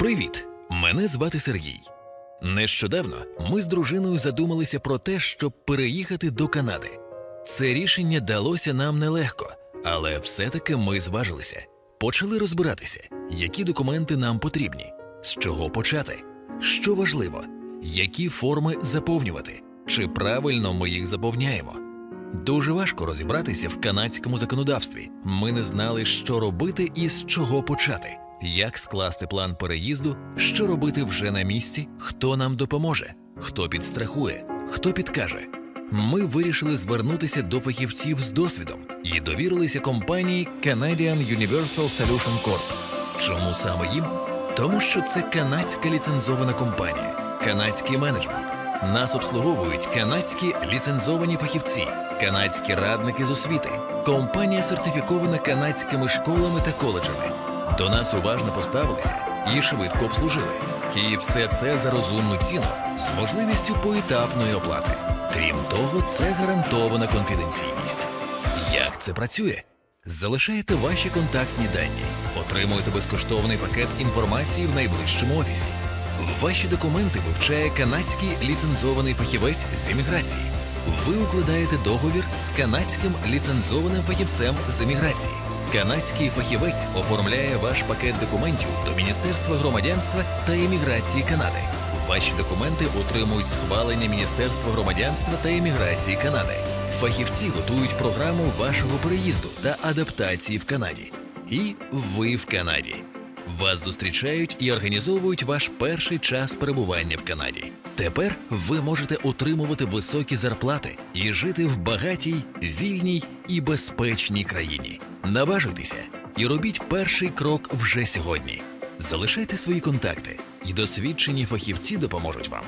Привіт! Мене звати Сергій. Нещодавно ми з дружиною задумалися про те, щоб переїхати до Канади. Це рішення далося нам нелегко, але все-таки ми зважилися. Почали розбиратися, які документи нам потрібні, з чого почати, що важливо, які форми заповнювати, чи правильно ми їх заповняємо. Дуже важко розібратися в канадському законодавстві. Ми не знали, що робити і з чого почати, як скласти план переїзду, що робити вже на місці, хто нам допоможе, хто підстрахує, хто підкаже. Ми вирішили звернутися до фахівців з досвідом і довірилися компанії Canadian Universal Solution Corp. Чому саме їм? Тому що це канадська ліцензована компанія, канадський менеджмент. Нас обслуговують канадські ліцензовані фахівці, канадські радники з освіти, компанія сертифікована канадськими школами та коледжами. До нас уважно поставилися і швидко обслужили. І все це за розумну ціну з можливістю поетапної оплати. Крім того, це гарантована конфіденційність. Як це працює? Залишаєте ваші контактні дані, отримуєте безкоштовний пакет інформації в найближчому офісі. Ваші документи вивчає канадський ліцензований фахівець з імміграції. Ви укладаєте договір з канадським ліцензованим фахівцем з імміграції. Канадський фахівець оформляє ваш пакет документів до Міністерства громадянства та імміграції Канади. Ваші документи отримують схвалення Міністерства громадянства та імміграції Канади. Фахівці готують програму вашого переїзду та адаптації в Канаді. І ви в Канаді. Вас зустрічають і організовують ваш перший час перебування в Канаді. Тепер ви можете отримувати високі зарплати і жити в багатій, вільній і безпечній країні. Наважуйтеся і робіть перший крок вже сьогодні. Залишайте свої контакти, і досвідчені фахівці допоможуть вам.